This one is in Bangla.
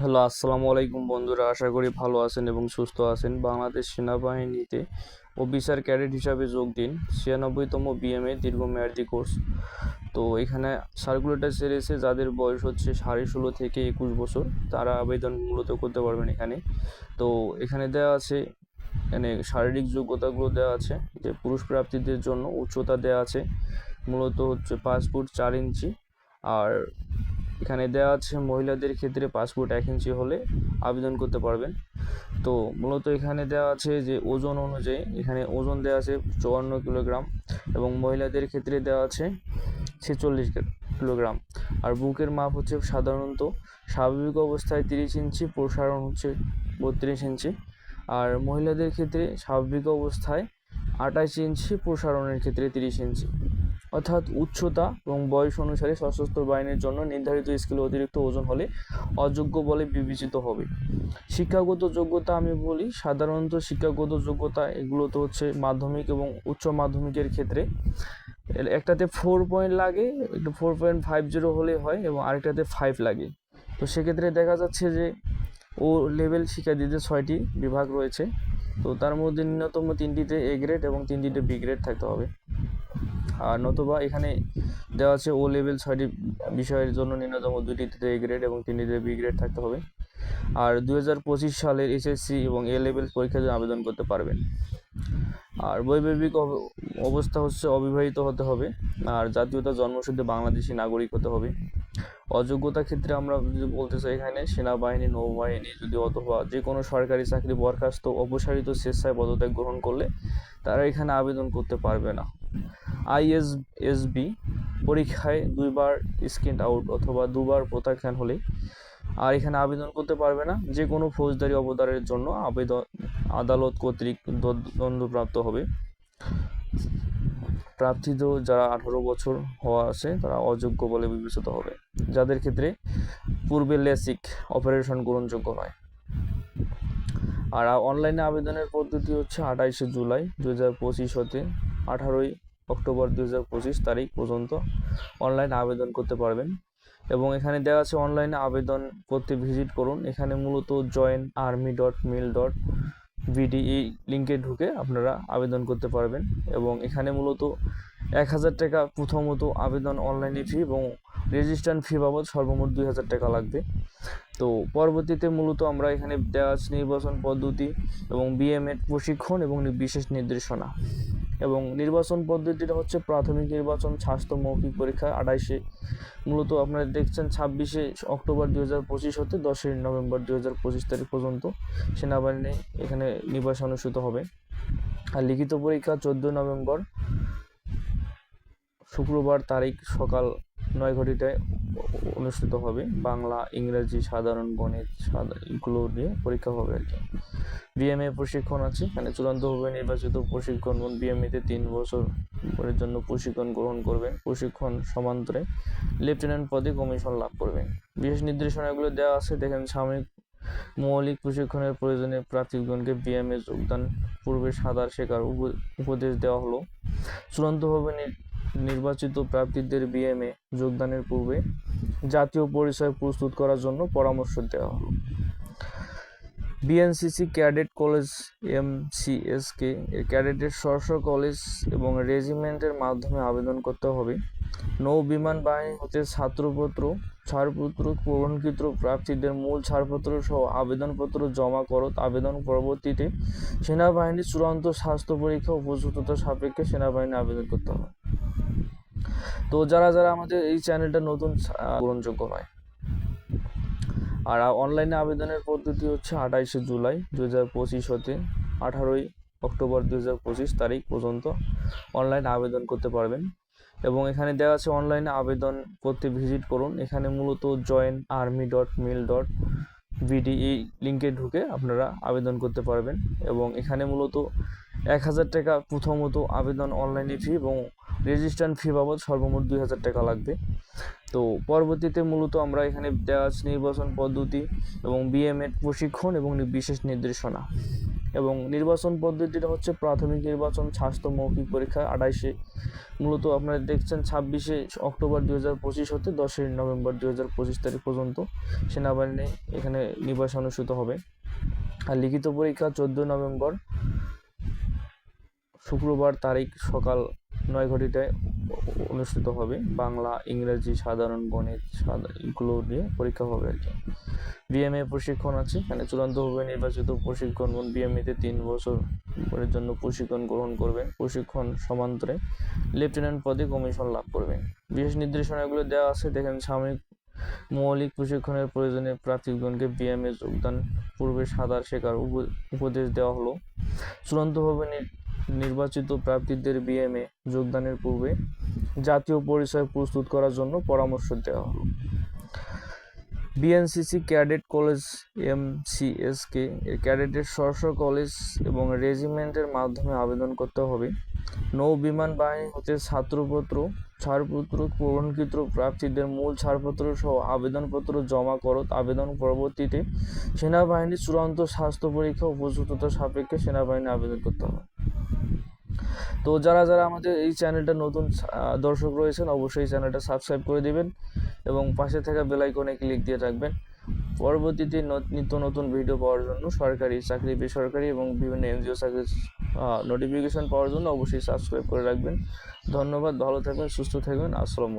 হ্যালো, আসসালামু আলাইকুম বন্ধুরা। আশা করি ভালো আছেন এবং সুস্থ আছেন। বাংলাদেশ সেনাবাহিনীতে অফিসার ক্যাডেট হিসাবে যোগ দিন। ছিয়ানব্বইতম বিএমএ দীর্ঘমেয়াদী কোর্স। তো এখানে সার্কুলেটার সেরেছে যাদের বয়স হচ্ছে সাড়ে ষোলো থেকে একুশ বছর, তারা আবেদন মূলত করতে পারবেন এখানে। তো এখানে দেওয়া আছে, এখানে শারীরিক যোগ্যতাগুলো দেওয়া আছে, যে পুরুষ প্রাপ্তিদের জন্য উচ্চতা দেওয়া আছে। মূলত হচ্ছে পাঁচ ফুট চার ইঞ্চি। আর এখানে দেওয়া আছে মহিলাদের ক্ষেত্রে পাসপোর্ট এক ইঞ্চি হলে আবেদন করতে পারবেন। তো মূলত এখানে দেওয়া আছে যে ওজন অনুযায়ী এখানে ওজন দেওয়া আছে চুয়ান্ন কিলোগ্রাম এবং মহিলাদের ক্ষেত্রে দেওয়া আছে ছেচল্লিশ কিলোগ্রাম। আর বুকের মাপ হচ্ছে সাধারণত স্বাভাবিক অবস্থায় তিরিশ ইঞ্চি, প্রসারণ হচ্ছে বত্রিশ ইঞ্চি। আর মহিলাদের ক্ষেত্রে স্বাভাবিক অবস্থায় আঠাশ ইঞ্চি, প্রসারণের ক্ষেত্রে তিরিশ ইঞ্চি। অর্থাৎ উচ্চতা এবং বয়স অনুসারে সশস্ত্র বাহিনীর জন্য নির্ধারিত স্কেলে অতিরিক্ত ওজন হলে অযোগ্য বলে বিবেচিত হবে। শিক্ষাগত যোগ্যতা আমি বলি, সাধারণত শিক্ষাগত যোগ্যতা এগুলো তো হচ্ছে মাধ্যমিক এবং উচ্চ মাধ্যমিকের ক্ষেত্রে। একটাতে ফোর পয়েন্ট লাগে, একটু ফোর পয়েন্ট ফাইভ জিরো হলে হয় এবং আরেকটাতে ফাইভ লাগে। তো সেক্ষেত্রে দেখা যাচ্ছে যে ও লেভেল শিক্ষার্থীদের ছয়টি বিভাগ রয়েছে। তো তার মধ্যে ন্যূনতম তিনটিতে এ গ্রেড এবং তিনটিতে বি গ্রেড থাকতে হবে। আর নতুবা এখানে দেওয়া আছে ও লেভেল ছয়টি বিষয়ের জন্য ন্যূনতম দুইটিতে এ গ্রেড এবং তিনটিতে বি গ্রেড থাকতে হবে। আর দু হাজার পঁচিশ সালের এসএসসি এবং এ লেভেল পরীক্ষার জন্য আবেদন করতে পারবেন। আর বৈবাহিক অব- অবস্থা হচ্ছে অবিবাহিত হতে হবে। আর জাতীয়তা, জন্মসূত্রে বাংলাদেশি নাগরিক হতে হবে। অযোগ্যতা ক্ষেত্রে আমরা যদি বলতে চাই এখানে, সেনাবাহিনী, নৌবাহিনী যদি অথবা যে কোনো সরকারি চাকরি বরখাস্ত, অপসারিত স্বেচ্ছায় পদত্যাগ গ্রহণ করলে তারা এখানে আবেদন করতে পারবে না। আইএসএসবি পরীক্ষায় দুইবার স্ক্রিন আউট অথবা দুবার প্রত্যাখ্যান হলে আর এখানে আবেদন করতে পারবে না। যে কোনো ফৌজদারি অবতারের জন্য আবেদন আদালত কর্তৃক দণ্ডপ্রাপ্ত হবে। প্রার্থিত যারা আঠারো বছর হওয়া আছে, তারা অযোগ্য বলে বিবেচিত হবে। যাদের ক্ষেত্রে পূর্বে লেসিক অপারেশন গ্রহণযোগ্য নয়। আর অনলাইনে আবেদনের পদ্ধতি হচ্ছে আঠাইশে জুলাই দু হাজার পঁচিশ হতে আঠারোই অক্টোবর দু হাজার পঁচিশ তারিখ পর্যন্ত অনলাইনে আবেদন করতে পারবেন। এবং এখানে দেওয়া আছে অনলাইনে আবেদন করতে ভিজিট করুন। এখানে মূলত join army dot mil dot BD এই লিঙ্কে ঢুকে আপনারা আবেদন করতে পারবেন। এবং এখানে মূলত এক হাজার টাকা প্রথমত আবেদন অনলাইনে ফি এবং রেজিস্ট্রেশন ফি বাবদ সর্বমোট দুই হাজার টাকা লাগবে। তো পরবর্তীতে মূলত আমরা এখানে দেওয়া আছে নির্বাচন পদ্ধতি এবং বিএমএড প্রশিক্ষণ এবং বিশেষ নির্দেশনা। এবং নির্বাচন পদ্ধতিটা হচ্ছে প্রাথমিক নির্বাচন, স্বাস্থ্য, মৌখিক পরীক্ষা, আড়াইশে। মূলত আপনারা দেখছেন ছাব্বিশে অক্টোবর দু হাজার পঁচিশ হতে দশই নভেম্বর দু হাজার পঁচিশ তারিখ পর্যন্ত সেনাবাহিনী এখানে নির্বাচন অনুষ্ঠিত হবে। আর লিখিত পরীক্ষা চোদ্দোই নভেম্বর শুক্রবার তারিখ সকাল নয় ঘটিটায় অনুষ্ঠিত হবে। বাংলা, ইংরেজি, সাধারণ গণিত এগুলো নিয়ে পরীক্ষা হবে আর কি। বিএমএ প্রশিক্ষণ আছে। এখানে চূড়ান্তভাবে নির্বাচিত প্রশিক্ষণ বিএমএতে তিন বছর পরের জন্য প্রশিক্ষণ গ্রহণ করবেন। প্রশিক্ষণ সমান্তরে লেফটেন্যান্ট পদে কমিশন লাভ করবেন। বিশেষ নির্দেশনাগুলো দেওয়া আছে। দেখেন, সাময়িক মৌলিক প্রশিক্ষণের প্রয়োজনে প্রার্থীগণকে বিএমএ যোগদান পূর্বে সাঁতার শেখার উপ- উপদেশ দেওয়া হলো। চূড়ান্তভাবে নির্বাচিত প্রার্থীদের বিএমএ যোগদানের পূর্বে জাতীয় পরিচয় প্রস্তুত করার জন্য পরামর্শ দেওয়া হলো। BNCC cadet college M C এমসিএসকে এর ক্যাডেটের স্ব কলেজ এবং রেজিমেন্টের মাধ্যমে আবেদন করতে হবে। নৌ বিমান বাহিনী হতে ছাত্রপত্র, ছাড়পত্র প্রবণকৃত প্রার্থীদের মূল ছাড়পত্র সহ আবেদনপত্র জমা করত আবেদন পরবর্তীতে সেনাবাহিনীর চূড়ান্ত স্বাস্থ্য পরীক্ষা উপযুক্ততা সাপেক্ষে সেনাবাহিনী আবেদন করতে হবে। তো যারা যারা আমাদের এই চ্যানেলটা নতুন গ্রহণযোগ্য নয়। আর অনলাইনে আবেদনের পদ্ধতি হচ্ছে আঠাইশে জুলাই দু হাজার পঁচিশ হতে আঠারোই অক্টোবর দু হাজার পঁচিশ তারিখ পর্যন্ত অনলাইনে আবেদন করতে পারবেন। এবং এখানে দেওয়া আছে অনলাইনে আবেদন করতে ভিজিট করুন। এখানে মূলত join army dot mil dot BD এই লিঙ্কে ঢুকে আপনারা আবেদন করতে পারবেন। এবং এখানে মূলত এক হাজার টাকা প্রথমত আবেদন অনলাইনে ফি এবং রেজিস্ট্রেশন ফি বাবদ সর্বমোট দুই হাজার টাকা লাগবে। তো পরবর্তীতে মূলত আমরা এখানে দেওয়া নির্বাচন পদ্ধতি এবং বিএমএড প্রশিক্ষণ এবং বিশেষ নির্দেশনা। এবং নির্বাচন পদ্ধতিটা হচ্ছে প্রাথমিক নির্বাচন, স্বাস্থ্য, মৌখিক পরীক্ষা আড়াইশে মূলত আপনারা দেখছেন ছাব্বিশে অক্টোবর দুই হাজার পঁচিশ হতে দশই নভেম্বর দুই হাজার পঁচিশ তারিখ পর্যন্ত সেনাবাহিনী এখানে নির্বাচন অনুষ্ঠিত হবে। আর লিখিত পরীক্ষা চোদ্দোই নভেম্বর শুক্রবার তারিখ সকাল নয় ঘটিটায় অনুষ্ঠিত হবে। বাংলা, ইংরেজি, সাধারণ, গণিত এগুলো নিয়ে পরীক্ষা হবে আর কি। বিএমএ প্রশিক্ষণ আছে। এখানে চূড়ান্তভাবে নির্বাচিত প্রশিক্ষণ বিএমএতে তিন বছরের জন্য প্রশিক্ষণ গ্রহণ করবেন। প্রশিক্ষণ সমান্তরে লেফটেন্যান্ট পদে কমিশন লাভ করবেন। বিশেষ নির্দেশনাগুলো দেওয়া আছে। দেখেন, সাময়িক মৌলিক প্রশিক্ষণের প্রয়োজনে প্রার্থীগণকে বিএমএ যোগদান পূর্বে সাঁতার শেখার উপ- উপদেশ দেওয়া হলো। চূড়ান্তভাবে নির্বাচিত প্রার্থীদের বিএমএ যোগদানের পূর্বে জাতীয় পরিচয় প্রস্তুত করার জন্য পরামর্শ দেওয়া হলো। বিএনসিসি ক্যাডেট কলেজ এমসিএসকে ক্যাডেটের স্ব কলেজ এবং রেজিমেন্টের মাধ্যমে আবেদন করতে হবে। নৌ বিমান বাহিনী হতে ছাত্রপত্র, ছাড়পত্র পূরণকৃত প্রার্থীদের মূল ছাড়পত্র সহ আবেদনপত্র জমা করত আবেদন পরবর্তীতে সেনাবাহিনীর চূড়ান্ত স্বাস্থ্য পরীক্ষা উপযুক্ততা সাপেক্ষে সেনাবাহিনী আবেদন করতে হবে। তো যারা যারা আমাদের এই চ্যানেলটা নতুন দর্শক রয়েছেন, অবশ্যই চ্যানেলটা সাবস্ক্রাইব করে দিবেন এবং পাশে থাকা বেল আইকনে ক্লিক দিয়ে রাখবেন। পরবর্তীতে নিত্য নতুন ভিডিও পাওয়ার জন্য সরকারি চাকরি, বেসরকারি এবং বিভিন্ন এনজিও চাকরির নোটিফিকেশন পাওয়ার জন্য অবশ্যই সাবস্ক্রাইব করে রাখবেন। ধন্যবাদ, ভালো থাকবেন, সুস্থ থাকবেন, আসসালামু